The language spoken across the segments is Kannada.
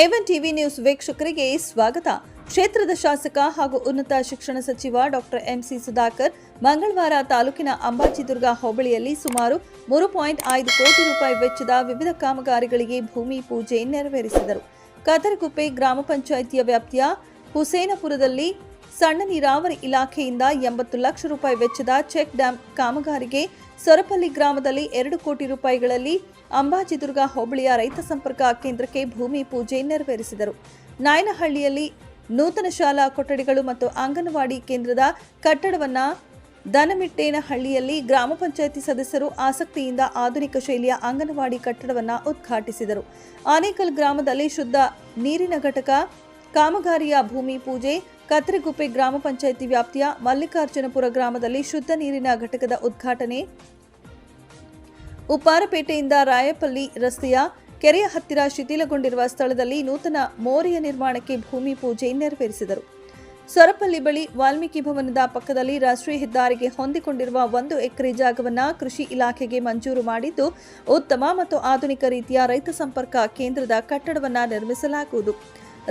ಏವನ್ ಟಿವಿ ನ್ಯೂಸ್ ವೀಕ್ಷಕರಿಗೆ ಸ್ವಾಗತ. ಕ್ಷೇತ್ರದ ಶಾಸಕ ಹಾಗೂ ಉನ್ನತ ಶಿಕ್ಷಣ ಸಚಿವ ಡಾಕ್ಟರ್ ಎಂಸಿ ಸುಧಾಕರ್ ಮಂಗಳವಾರ ತಾಲೂಕಿನ ಅಂಬಾಜಿದುರ್ಗ ಹೋಬಳಿಯಲ್ಲಿ ಸುಮಾರು ಮೂರು ಪಾಯಿಂಟ್ ಐದು ಕೋಟಿ ರೂಪಾಯಿ ವೆಚ್ಚದ ವಿವಿಧ ಕಾಮಗಾರಿಗಳಿಗೆ ಭೂಮಿ ಪೂಜೆ ನೆರವೇರಿಸಿದರು. ಕದರಗುಪ್ಪೆ ಗ್ರಾಮ ಪಂಚಾಯಿತಿಯ ವ್ಯಾಪ್ತಿಯ ಹುಸೇನಪುರದಲ್ಲಿ ಸಣ್ಣ ನೀರಾವರಿ ಇಲಾಖೆಯಿಂದ ಎಂಬತ್ತು ಲಕ್ಷ ರೂಪಾಯಿ ವೆಚ್ಚದ ಚೆಕ್ ಡ್ಯಾಂ ಕಾಮಗಾರಿಗೆ ಸೊರಪಲ್ಲಿ ಗ್ರಾಮದಲ್ಲಿ ಎರಡು ಕೋಟಿ ರೂಪಾಯಿಗಳಲ್ಲಿ ಅಂಬಾಜಿದುರ್ಗ ಹೋಬಳಿಯ ರೈತ ಸಂಪರ್ಕ ಕೇಂದ್ರಕ್ಕೆ ಭೂಮಿ ಪೂಜೆ ನೆರವೇರಿಸಿದರು. ನಾಯನಹಳ್ಳಿಯಲ್ಲಿ ನೂತನ ಶಾಲಾ ಕೊಠಡಿಗಳು ಮತ್ತು ಅಂಗನವಾಡಿ ಕೇಂದ್ರದ ಕಟ್ಟಡವನ್ನು ದನಮಿಟ್ಟೇನಹಳ್ಳಿಯಲ್ಲಿ ಗ್ರಾಮ ಪಂಚಾಯಿತಿ ಸದಸ್ಯರು ಆಸಕ್ತಿಯಿಂದ ಆಧುನಿಕ ಶೈಲಿಯ ಅಂಗನವಾಡಿ ಕಟ್ಟಡವನ್ನು ಉದ್ಘಾಟಿಸಿದರು. ಆನೇಕಲ್ ಗ್ರಾಮದಲ್ಲಿ ಶುದ್ಧ ನೀರಿನ ಘಟಕ, ಕಾಮಗಾರಿಯ ಭೂಮಿ ಪೂಜೆ, ಕತ್ರಿಗುಪ್ಪೆ ಗ್ರಾಮ ಪಂಚಾಯಿತಿ ವ್ಯಾಪ್ತಿಯ ಮಲ್ಲಿಕಾರ್ಜುನಪುರ ಗ್ರಾಮದಲ್ಲಿ ಶುದ್ಧ ನೀರಿನ ಘಟಕದ ಉದ್ಘಾಟನೆ ಉಪ್ಪಾರಪೇಟೆಯಿಂದ ರಾಯಪಲ್ಲಿ ರಸ್ತೆಯ ಕೆರೆಯ ಹತ್ತಿರ ಶಿಥಿಲಗೊಂಡಿರುವ ಸ್ಥಳದಲ್ಲಿ ನೂತನ ಮೋರಿಯ ನಿರ್ಮಾಣಕ್ಕೆ ಭೂಮಿ ಪೂಜೆ ನೆರವೇರಿಸಿದರು. ಸೊರಪಲ್ಲಿ ಬಳಿ ವಾಲ್ಮೀಕಿ ಭವನದ ಪಕ್ಕದಲ್ಲಿ ರಾಷ್ಟ್ರೀಯ ಹೆದ್ದಾರಿಗೆ ಹೊಂದಿಕೊಂಡಿರುವ ಒಂದು ಎಕರೆ ಜಾಗವನ್ನು ಕೃಷಿ ಇಲಾಖೆಗೆ ಮಂಜೂರು ಮಾಡಿದ್ದು, ಉತ್ತಮ ಮತ್ತು ಆಧುನಿಕ ರೀತಿಯ ರೈತ ಸಂಪರ್ಕ ಕೇಂದ್ರದ ಕಟ್ಟಡವನ್ನು ನಿರ್ಮಿಸಲಾಗುವುದು.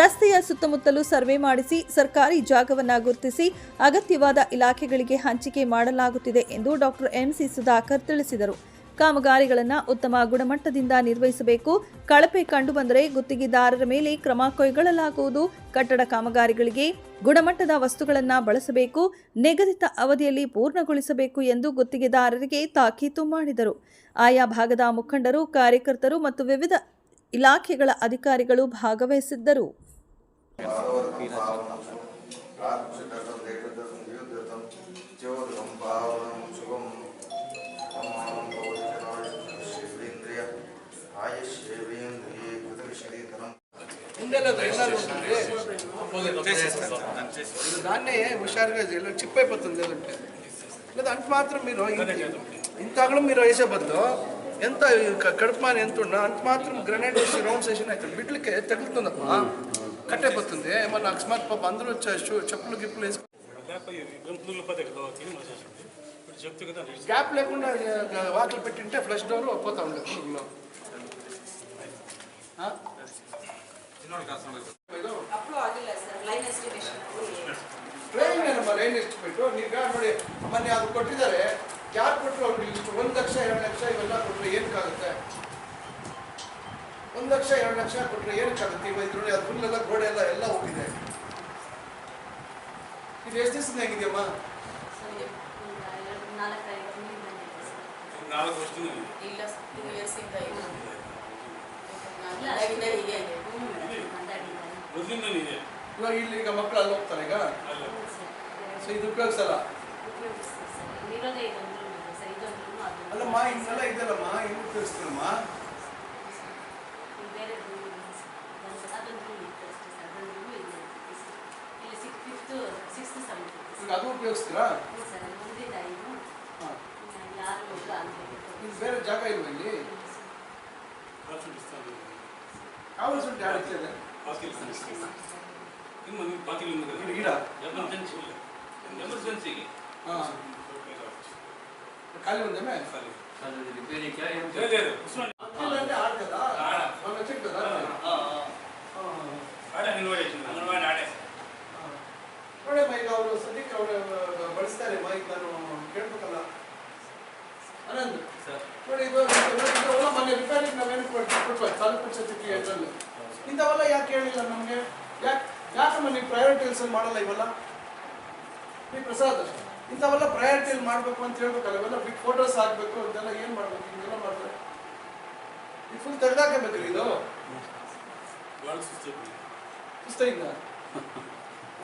ರಸ್ತೆಯ ಸುತ್ತಮುತ್ತಲೂ ಸರ್ವೆ ಮಾಡಿಸಿ, ಸರ್ಕಾರಿ ಜಾಗವನ್ನು ಗುರುತಿಸಿ, ಅಗತ್ಯವಾದ ಇಲಾಖೆಗಳಿಗೆ ಹಂಚಿಕೆ ಮಾಡಲಾಗುತ್ತಿದೆ ಎಂದು ಡಾಕ್ಟರ್ ಎಂಸಿ ಸುಧಾಕರ್ ತಿಳಿಸಿದರು. ಕಾಮಗಾರಿಗಳನ್ನು ಉತ್ತಮ ಗುಣಮಟ್ಟದಿಂದ ನಿರ್ವಹಿಸಬೇಕು. ಕಳಪೆ ಕಂಡುಬಂದರೆ ಗುತ್ತಿಗೆದಾರರ ಮೇಲೆ ಕ್ರಮ ಕೈಗೊಳ್ಳಲಾಗುವುದು. ಕಟ್ಟಡ ಕಾಮಗಾರಿಗಳಿಗೆ ಗುಣಮಟ್ಟದ ವಸ್ತುಗಳನ್ನು ಬಳಸಬೇಕು. ನಿಗದಿತ ಅವಧಿಯಲ್ಲಿ ಪೂರ್ಣಗೊಳಿಸಬೇಕು ಎಂದು ಗುತ್ತಿಗೆದಾರರಿಗೆ ತಾಕೀತು ಮಾಡಿದರು. ಆಯಾ ಭಾಗದ ಮುಖಂಡರು, ಕಾರ್ಯಕರ್ತರು ಮತ್ತು ವಿವಿಧ ಇಲಾಖೆಗಳ ಅಧಿಕಾರಿಗಳು ಭಾಗವಹಿಸಿದ್ದರು. దాన్నే హుషారుగా జైల్లో చిప్ అయిపోతుంది లేదంటే లేదా అంత మాత్రం మీరు ఇంత అగలం మీరు వేసే బదులు ఎంత కడుపుమాని ఎంత ఉన్నా అంత మాత్రం గ్రనేడ్ వేసి రౌండ్ వేసిన అవుతుంది బిడ్లకే తగులుతుందమ్మా కట్ అయిపోతుంది ఏమన్నా అకస్మాత్ పాప అందరూ వచ్చేసి చెప్పులు గిప్పులు వేసి గ్యాప్ లేకుండా వాకిలు పెట్టింటే ఫ్లష్ డోర్ పోతా ఉండదు ಟ್ರೈನ್ ನಮ್ಮ ಲೈನ್ ಎಸ್ಟಿಮೇಟು ಮೊನ್ನೆ ಅದು ಕೊಟ್ಟಿದ್ದಾರೆ ಯಾರು ಕೊಟ್ಟರು ಅವ್ರು ಇಷ್ಟು ಒಂದು ಲಕ್ಷ ಎರಡು ಲಕ್ಷ ಇವೆಲ್ಲ ಕೊಟ್ಟರೆ ಏನಕ್ಕಾಗುತ್ತೆ ಒಂದು ಲಕ್ಷ ಎರಡು ಲಕ್ಷ ಕೊಟ್ಟರೆ ಏನಕ್ಕಾಗುತ್ತೆ ಇವಾಗ ನೋಡಿ ಅದು ಹುಲ್ಲೆಲ್ಲ ಗೋಡೆ ಎಲ್ಲ ಎಲ್ಲ ಹೋಗಿದೆ ಇದು ಎಷ್ಟು ದಿವಸದಿಂದ ಹೆಂಗಿದೆಯಮ್ಮ ನಾಲ್ಕು ವರ್ಷದಿಂದ ಇಲ್ಲ ಇಯರ್ಸಿಂದ ಇಲ್ಲ ಇವಾಗ ಇಲ್ಲಿ ಈಗ ಮಕ್ಕಳು ಅಲ್ಲಿ ಹೋಗ್ತಾರೆ ಈಗ. ಸೊ ಇದು ಉಪಯೋಗಿಸಲ್ಲ? ಅಲ್ಲಮ್ಮ ಹಿಂಗೆಲ್ಲ ಇದೆಲ್ಲಮ್ಮ ಹೆಂಗೆ ಉಪಯೋಗಿಸ್ತೀರಮ್ಮ? ಈಗ ಅದು ಉಪಯೋಗಿಸ್ತೀರಾ? ಇಲ್ಲಿ ಬೇರೆ ಜಾಗ ಇಲ್ವಾ ಇಲ್ಲಿ? ಯಾವ ಕಾವಲ್ಸ್ ಉಂಟು ಯಾರು ಇರ್ತದೆ ಬಾಕಿ ನಿಮ್ಮ ನಿಮ್ಮ ಬಾಕಿ ಇದು ಗಿಡ ಎಮರ್ಜೆನ್ಸಿ ಇಲ್ಲ ಎಮರ್ಜೆನ್ಸಿಗೆ ಹಾಂ ಖಾಲಿ ಒಂದೇ ಮೇಲೆ ಆಡ್ತದಾ ಆಡ. ಒಂದು ಸಿಗ್ತದಾ ಆಡೆ ಅಂಗನವಾಡಿ ಅಂಗನವಾಡಿ ಆಡೆ ನೋಡಮ್ಮ ಈಗ ಅವರು ಸದ್ಯಕ್ಕೆ ಅವರು ಬಳಸ್ತಾರೆ ಮಾ ಈಗ ನಾನು ಕೇಳ್ಬೇಕಲ್ಲ ಆನಂದ್ ನೋಡಿ ಇದು ಇಂಥವೆಲ್ಲ ಮೊನ್ನೆ ರಿಪೇರಿಗೆ ನಾವೇನು ಕೊಟ್ಟು ಕೊಟ್ವಿ ತಾಲೂಕು ಪಂಚಾಯತಿ ಇದರಲ್ಲಿ ಇಂಥವೆಲ್ಲ ಯಾಕೆ ಹೇಳಿಲ್ಲ ನಮಗೆ ಯಾಕೆ ಪ್ರಯಾರಿಟಿಯಲ್ಲಿ ಮಾಡಲ್ಲ ಇವೆಲ್ಲ. ಈ ಪ್ರಸಾದ್ ಅಷ್ಟೇ ಇಂಥವೆಲ್ಲ ಪ್ರಯಾರಿಟಿಯಲ್ಲಿ ಮಾಡಬೇಕು ಅಂತ ಹೇಳ್ಬೇಕಲ್ಲ ಇವೆಲ್ಲ ಬಿಗ್ ಫೋಟೋಸ್ ಹಾಕಬೇಕು ಅಂತೆಲ್ಲ ಏನು ಮಾಡಬೇಕು ಹಿಂಗೆಲ್ಲ ಮಾಡ್ತಾರೆ. ಈ ಫುಲ್ ತೆಗೆದಾಕಬೇಕ್ರಿ ಇದು? ಸುಸ್ತಾಯಿಂದ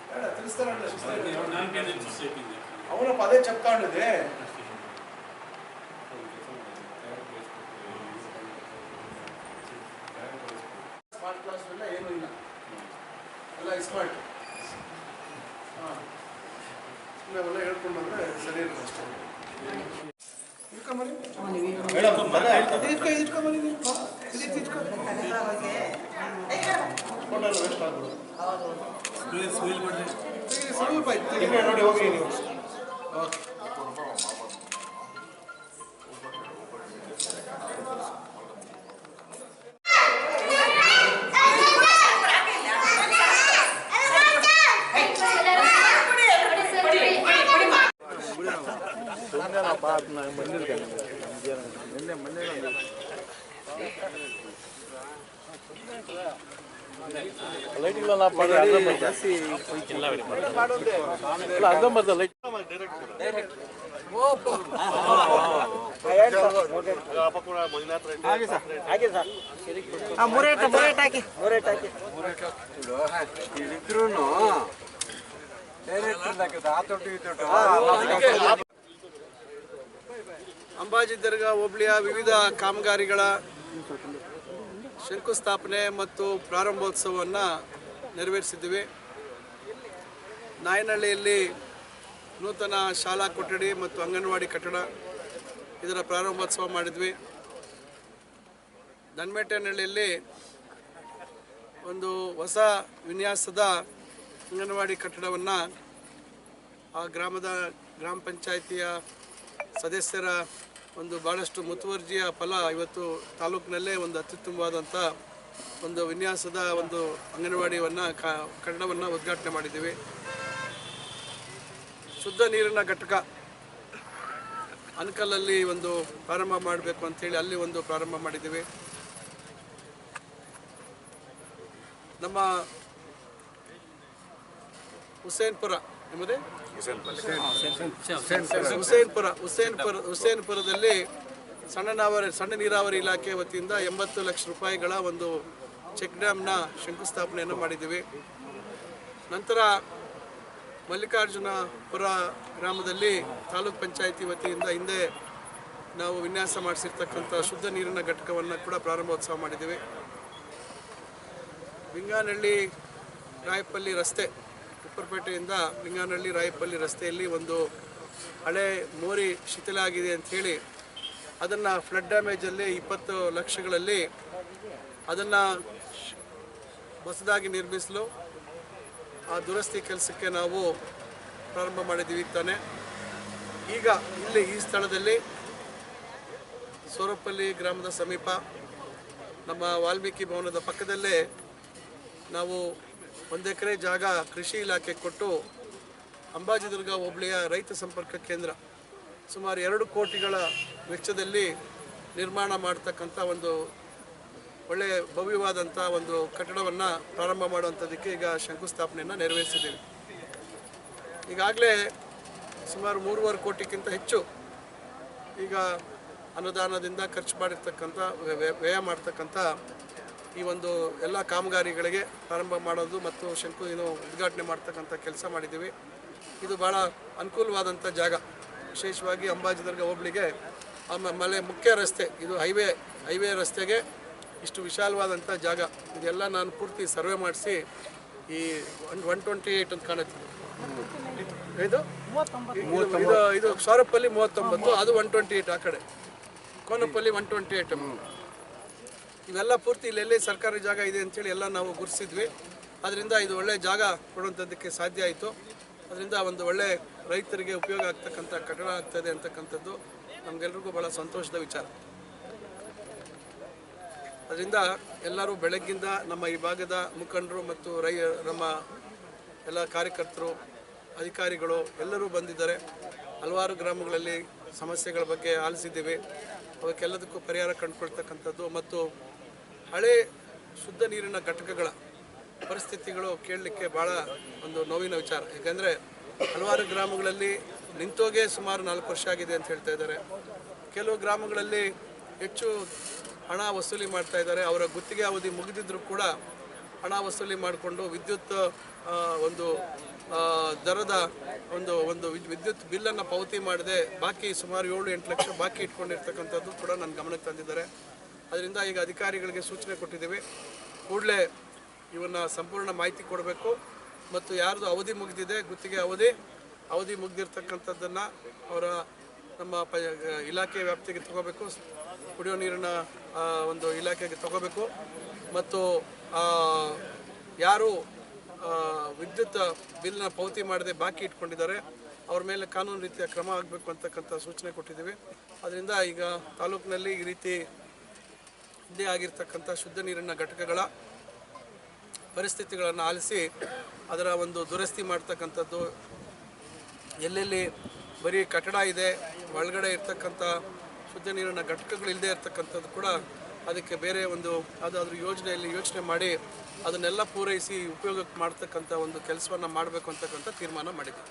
ಬೇಡ ತಿಳಿಸ್ತಾರಲ್ಲ ಅವನಪ್ಪ ಅದೇ ಚೆಪ್ತಾಂಡಿದೆ ಸ್ಮಾರ್ಟ್ ಕ್ಲಾಸ್ ಎಲ್ಲ ಏನೂ ಇಲ್ಲ. ಎಲ್ಲ ಸ್ಮಾರ್ಟ್ ನಾವೆಲ್ಲ ಹೇಳ್ಕೊಂಡು ಬಂದರೆ ಸರಿ ಇರುತ್ತೆ ಅಷ್ಟೇ. ಇಟ್ಕೊಂಬನ್ನಿ ನೋಡಿ ಹೋಗಿ ನೀವು. ಇದಕ್ಕೆ ಇಟ್ಕೊ ಫೋಟೋ ಎಲ್ಲ ಆ ಆಗ್ಬೋದು ಸ್ಮೈಲ್ ಮಾಡಿ ಈಗ ಸ್ವಲ್ಪ ಇತ್ತು ನೋಡಿ ಹೋಗಿ ನೀವು ಓಕೆ ಇದ್ರೂನು ಅಂಬಾಜಿ ದರ್ಗಾ, ಹೋಬಳಿಯ ವಿವಿಧ ಕಾಮಗಾರಿಗಳ ಶಂಕುಸ್ಥಾಪನೆ ಮತ್ತು ಪ್ರಾರಂಭೋತ್ಸವವನ್ನು ನೆರವೇರಿಸಿದ್ದೀವಿ. ನಾಯನಹಳ್ಳಿಯಲ್ಲಿ ನೂತನ ಶಾಲಾ ಕೊಠಡಿ ಮತ್ತು ಅಂಗನವಾಡಿ ಕಟ್ಟಡ ಇದರ ಪ್ರಾರಂಭೋತ್ಸವ ಮಾಡಿದ್ವಿ. ದನ್ಮೇಟನಹಳ್ಳಿಯಲ್ಲಿ ಒಂದು ಹೊಸ ವಿನ್ಯಾಸದ ಅಂಗನವಾಡಿ ಕಟ್ಟಡವನ್ನು ಆ ಗ್ರಾಮದ ಗ್ರಾಮ ಪಂಚಾಯಿತಿಯ ಸದಸ್ಯರ ಒಂದು ಭಾಳಷ್ಟು ಮುತುವರ್ಜಿಯ ಫಲ ಇವತ್ತು ತಾಲೂಕಿನಲ್ಲೇ ಒಂದು ಅತ್ಯುತ್ತಮವಾದಂಥ ಒಂದು ವಿನ್ಯಾಸದ ಒಂದು ಅಂಗನವಾಡಿಯನ್ನು ಕ, ಕಟ್ಟಡವನ್ನು ಉದ್ಘಾಟನೆ ಮಾಡಿದ್ದೀವಿ. ಶುದ್ಧ ನೀರಿನ ಘಟಕ ಅನ್ಕಲಲ್ಲಿ ಒಂದು ಪ್ರಾರಂಭ ಮಾಡಬೇಕು ಅಂಥೇಳಿ ಅಲ್ಲಿ ಒಂದು ಪ್ರಾರಂಭ ಮಾಡಿದ್ದೀವಿ. ನಮ್ಮ ಹುಸೇನ್ಪುರ ನಿಮ್ಮದೇ? ಹುಸೇನ್ಪುರ ಹುಸೇನ್ಪುರ ಹುಸೇನ್ಪುರದಲ್ಲಿ ಸಣ್ಣ ನಾವರಿ ಸಣ್ಣ ನೀರಾವರಿ ಇಲಾಖೆ ವತಿಯಿಂದ ಎಂಬತ್ತು ಲಕ್ಷ ರೂಪಾಯಿಗಳ ಒಂದು ಚೆಕ್ ಡ್ಯಾಮ್ನ ಶಂಕುಸ್ಥಾಪನೆಯನ್ನು ಮಾಡಿದ್ದೀವಿ. ನಂತರ ಮಲ್ಲಿಕಾರ್ಜುನಪುರ ಗ್ರಾಮದಲ್ಲಿ ತಾಲೂಕ್ ಪಂಚಾಯಿತಿ ವತಿಯಿಂದ ಹಿಂದೆ ನಾವು ವಿನ್ಯಾಸ ಮಾಡಿಸಿರ್ತಕ್ಕಂಥ ಶುದ್ಧ ನೀರಿನ ಘಟಕವನ್ನು ಕೂಡ ಪ್ರಾರಂಭೋತ್ಸವ ಮಾಡಿದ್ದೀವಿ. ಬಿಂಗಾನಹಳ್ಳಿ ರಾಯಪಲ್ಲಿ ರಸ್ತೆ ಉಪ್ಪರಪೇಟೆಯಿಂದ ಲಿಂಗಾನಹಳ್ಳಿ ರಾಯಪಲ್ಲಿ ರಸ್ತೆಯಲ್ಲಿ ಒಂದು ಹಳೆ ಮೋರಿ ಶಿಥಿಲ ಆಗಿದೆ ಅಂಥೇಳಿ ಅದನ್ನು ಫ್ಲಡ್ ಡ್ಯಾಮೇಜಲ್ಲಿ ಇಪ್ಪತ್ತು ಲಕ್ಷಗಳಲ್ಲಿ ಅದನ್ನು ಹೊಸದಾಗಿ ನಿರ್ಮಿಸಲು ಆ ದುರಸ್ತಿ ಕೆಲಸಕ್ಕೆ ನಾವು ಪ್ರಾರಂಭ ಮಾಡಿದ್ದೀವಿ ತಾನೆ. ಈಗ ಇಲ್ಲಿ ಈ ಸ್ಥಳದಲ್ಲಿ ಸೋರಪಲ್ಲಿ ಗ್ರಾಮದ ಸಮೀಪ ನಮ್ಮ ವಾಲ್ಮೀಕಿ ಭವನದ ಪಕ್ಕದಲ್ಲೇ ನಾವು ಒಂದು ಎಕರೆ ಜಾಗ ಕೃಷಿ ಇಲಾಖೆ ಕೊಟ್ಟು ಅಂಬಾಜಿದುರ್ಗ ಹೋಬಳಿಯ ರೈತ ಸಂಪರ್ಕ ಕೇಂದ್ರ ಸುಮಾರು ಎರಡು ಕೋಟಿಗಳ ವೆಚ್ಚದಲ್ಲಿ ನಿರ್ಮಾಣ ಮಾಡ್ತಕ್ಕಂಥ ಒಂದು ಒಳ್ಳೆಯ ಭವ್ಯವಾದಂಥ ಒಂದು ಕಟ್ಟಡವನ್ನು ಪ್ರಾರಂಭ ಮಾಡುವಂಥದ್ದಕ್ಕೆ ಈಗ ಶಂಕುಸ್ಥಾಪನೆಯನ್ನು ನೆರವೇರಿಸಿದ್ದೀವಿ. ಈಗಾಗಲೇ ಸುಮಾರು ಮೂರುವರೆ ಕೋಟಿಗಿಂತ ಹೆಚ್ಚು ಈಗ ಅನುದಾನದಿಂದ ಖರ್ಚು ಮಾಡಿರ್ತಕ್ಕಂಥ ವ್ಯ- ವ್ಯ- ವ್ಯಯ ಮಾಡ್ತಕ್ಕಂಥ ಈ ಒಂದು ಎಲ್ಲ ಕಾಮಗಾರಿಗಳಿಗೆ ಪ್ರಾರಂಭ ಮಾಡೋದು ಮತ್ತು ಶಂಕು ಏನು ಉದ್ಘಾಟನೆ ಮಾಡ್ತಕ್ಕಂಥ ಕೆಲಸ ಮಾಡಿದ್ದೀವಿ ಇದು ಭಾಳ ಅನುಕೂಲವಾದಂಥ ಜಾಗ ವಿಶೇಷವಾಗಿ ಅಂಬಾಜಿದರ್ಗ ಹೋಬಳಿಗೆ ಆಮೇಲೆ ಮುಖ್ಯ ರಸ್ತೆ ಇದು ಹೈವೇ ಹೈವೇ ರಸ್ತೆಗೆ ಇಷ್ಟು ವಿಶಾಲವಾದಂಥ ಜಾಗ ಇದೆಲ್ಲ ನಾನು ಪೂರ್ತಿ ಸರ್ವೆ ಮಾಡಿಸಿ ಈ ಒನ್ ಒನ್ ಟ್ವೆಂಟಿ ಏಯ್ಟ್ ಅಂತ ಕಾಣುತ್ತೆ ಇದು ಇದು- ಇದು ಇದು ಸೌರಪ್ಪಲ್ಲಿ ಮೂವತ್ತೊಂಬತ್ತು ಅದು ಒನ್ ಟ್ವೆಂಟಿ ಏಯ್ಟ್ ಆ ಕಡೆ ಕೋನಪ್ಪಲ್ಲಿ ಒನ್ ಟ್ವೆಂಟಿ ಏಯ್ಟ್ ಇವೆಲ್ಲ ಪೂರ್ತಿ ಇಲ್ಲೆಲ್ಲಿ ಸರ್ಕಾರಿ ಜಾಗ ಇದೆ ಅಂತೇಳಿ ಎಲ್ಲ ನಾವು ಗುರುತಿಸಿದ್ವಿ ಅದರಿಂದ ಇದು ಒಳ್ಳೆ ಜಾಗ ಕೊಡುವಂಥದ್ದಕ್ಕೆ ಸಾಧ್ಯ ಆಯಿತು. ಅದರಿಂದ ಒಂದು ಒಳ್ಳೆ ರೈತರಿಗೆ ಉಪಯೋಗ ಆಗ್ತಕ್ಕಂಥ ಕಟ್ಟಡ ಆಗ್ತದೆ ಅಂತಕ್ಕಂಥದ್ದು ನಮಗೆಲ್ರಿಗೂ ಭಾಳ ಸಂತೋಷದ ವಿಚಾರ. ಅದರಿಂದ ಎಲ್ಲರೂ ಬೆಳಗ್ಗಿಂದ ನಮ್ಮ ಈ ಭಾಗದ ಮುಖಂಡರು ಮತ್ತು ರೈ, ನಮ್ಮ ಎಲ್ಲ ಕಾರ್ಯಕರ್ತರು, ಅಧಿಕಾರಿಗಳು ಎಲ್ಲರೂ ಬಂದಿದ್ದಾರೆ. ಹಲವಾರು ಗ್ರಾಮಗಳಲ್ಲಿ ಸಮಸ್ಯೆಗಳ ಬಗ್ಗೆ ಆಲಿಸಿದ್ದೀವಿ. ಅವಕ್ಕೆಲ್ಲದಕ್ಕೂ ಪರಿಹಾರ ಕಂಡುಕೊಳ್ತಕ್ಕಂಥದ್ದು ಮತ್ತು ಹಳೆ ಶುದ್ಧ ನೀರಿನ ಘಟಕಗಳ ಪರಿಸ್ಥಿತಿಗಳು ಕೇಳಲಿಕ್ಕೆ ಭಾಳ ಒಂದು ನೋವಿನ ವಿಚಾರ. ಯಾಕೆಂದರೆ ಹಲವಾರು ಗ್ರಾಮಗಳಲ್ಲಿ ನಿಂತೋಗೆ ಸುಮಾರು ನಾಲ್ಕು ವರ್ಷ ಆಗಿದೆ ಅಂತ ಹೇಳ್ತಾ ಇದ್ದಾರೆ. ಕೆಲವು ಗ್ರಾಮಗಳಲ್ಲಿ ಹೆಚ್ಚು ಹಣ ವಸೂಲಿ ಮಾಡ್ತಾ ಇದ್ದಾರೆ. ಅವರ ಗುತ್ತಿಗೆ ಅವಧಿ ಮುಗಿದಿದ್ದರೂ ಕೂಡ ಹಣ ವಸೂಲಿ ಮಾಡಿಕೊಂಡು ವಿದ್ಯುತ್ ಒಂದು ದರದ ಒಂದು ಒಂದು ವಿದ್- ವಿದ್ಯುತ್ ಬಿಲ್ಲನ್ನು ಪಾವತಿ ಮಾಡದೆ ಬಾಕಿ ಸುಮಾರು ಏಳು ಎಂಟು ಲಕ್ಷ ಬಾಕಿ ಇಟ್ಕೊಂಡಿರ್ತಕ್ಕಂಥದ್ದು ಕೂಡ ನನ್ನ ಗಮನಕ್ಕೆ ತಂದಿದ್ದಾರೆ. ಅದರಿಂದ ಈಗ ಅಧಿಕಾರಿಗಳಿಗೆ ಸೂಚನೆ ಕೊಟ್ಟಿದ್ದೀವಿ. ಕೂಡಲೇ ಇವನ್ನ ಸಂಪೂರ್ಣ ಮಾಹಿತಿ ಕೊಡಬೇಕು. ಮತ್ತು ಯಾರ್ದು ಅವಧಿ ಮುಗಿದಿದೆ, ಗುತ್ತಿಗೆ ಅವಧಿ ಅವಧಿ ಮುಗಿದಿರ್ತಕ್ಕಂಥದ್ದನ್ನು ಅವರ ನಮ್ಮ ಪ, ಇಲಾಖೆ ವ್ಯಾಪ್ತಿಗೆ ತಗೋಬೇಕು. ಕುಡಿಯೋ ನೀರಿನ ಒಂದು ಇಲಾಖೆಗೆ ತಗೋಬೇಕು. ಮತ್ತು ಯಾರು ವಿದ್ಯುತ್ ಬಿಲ್ನ ಪಾವತಿ ಮಾಡದೆ ಬಾಕಿ ಇಟ್ಕೊಂಡಿದ್ದಾರೆ, ಅವ್ರ ಮೇಲೆ ಕಾನೂನು ರೀತಿಯ ಕ್ರಮ ಆಗಬೇಕು ಅಂತಕ್ಕಂಥ ಸೂಚನೆ ಕೊಟ್ಟಿದ್ದೀವಿ. ಅದರಿಂದ ಈಗ ತಾಲೂಕಿನಲ್ಲಿ ಈ ರೀತಿ ಹಿಂದೆ ಆಗಿರ್ತಕ್ಕಂಥ ಶುದ್ಧ ನೀರಿನ ಘಟಕಗಳ ಪರಿಸ್ಥಿತಿಗಳನ್ನು ಆಲಿಸಿ ಅದರ ಒಂದು ದುರಸ್ತಿ ಮಾಡ್ತಕ್ಕಂಥದ್ದು. ಎಲ್ಲೆಲ್ಲಿ ಬರೀ ಕಟ್ಟಡ ಇದೆ, ಒಳಗಡೆ ಇರ್ತಕ್ಕಂಥ ಶುದ್ಧ ನೀರಿನ ಘಟಕಗಳು ಇಲ್ಲದೆ ಇರ್ತಕ್ಕಂಥದ್ದು ಕೂಡ ಅದಕ್ಕೆ ಬೇರೆ ಒಂದು ಅದಾದ್ರೂ ಯೋಜನೆಯಲ್ಲಿ ಯೋಚನೆ ಮಾಡಿ ಅದನ್ನೆಲ್ಲ ಪೂರೈಸಿ ಉಪಯೋಗಕ್ಕೆ ಮಾಡ್ತಕ್ಕಂಥ ಒಂದು ಕೆಲಸವನ್ನು ಮಾಡಬೇಕು ಅಂತಕ್ಕಂಥ ತೀರ್ಮಾನ ಮಾಡಿದ್ದೀವಿ.